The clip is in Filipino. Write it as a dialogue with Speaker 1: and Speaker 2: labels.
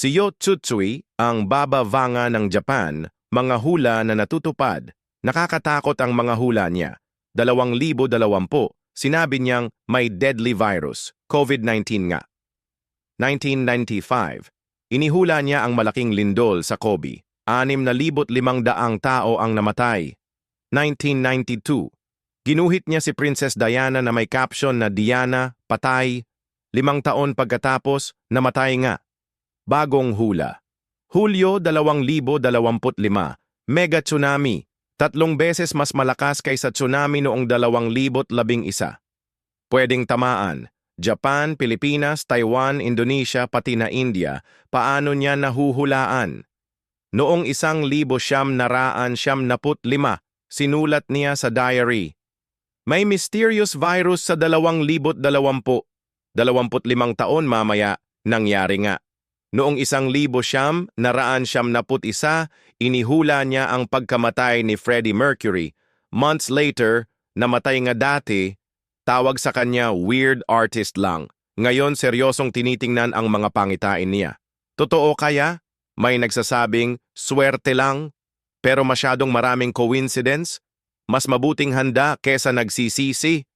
Speaker 1: Si Yo Tsutsui, ang Baba Vanga ng Japan, mga hula na natutupad. Nakakatakot ang mga hula niya. 2020, sinabi niyang may deadly virus, COVID-19 nga. 1995, inihula niya ang malaking lindol sa Kobe. 6,500 tao ang namatay. 1992, ginuhit niya si Princess Diana na may caption na Diana, patay. Limang taon pagkatapos, namatay nga. Bagong hula. Hulyo 2025, mega tsunami. Tatlong beses mas malakas kaysa tsunami noong 2011. Pwedeng tamaan. Japan, Pilipinas, Taiwan, Indonesia, pati na India. Paano niya nahuhulaan? Noong isang libo siyam naraan siyam naput lima, sinulat niya sa diary. May mysterious virus sa dalawang libot dalawampu. Dalawamput limang taon mamaya, nangyari nga. Noong isang libo siyam, naraan siyam naput isa, inihula niya ang pagkamatay ni Freddie Mercury. Months later, namatay nga dati, tawag sa kanya weird artist lang. Ngayon seryosong tinitingnan ang mga pangitain niya. Totoo kaya? May nagsasabing, swerte lang, pero masyadong maraming coincidence? Mas mabuting handa kesa nagsisisi?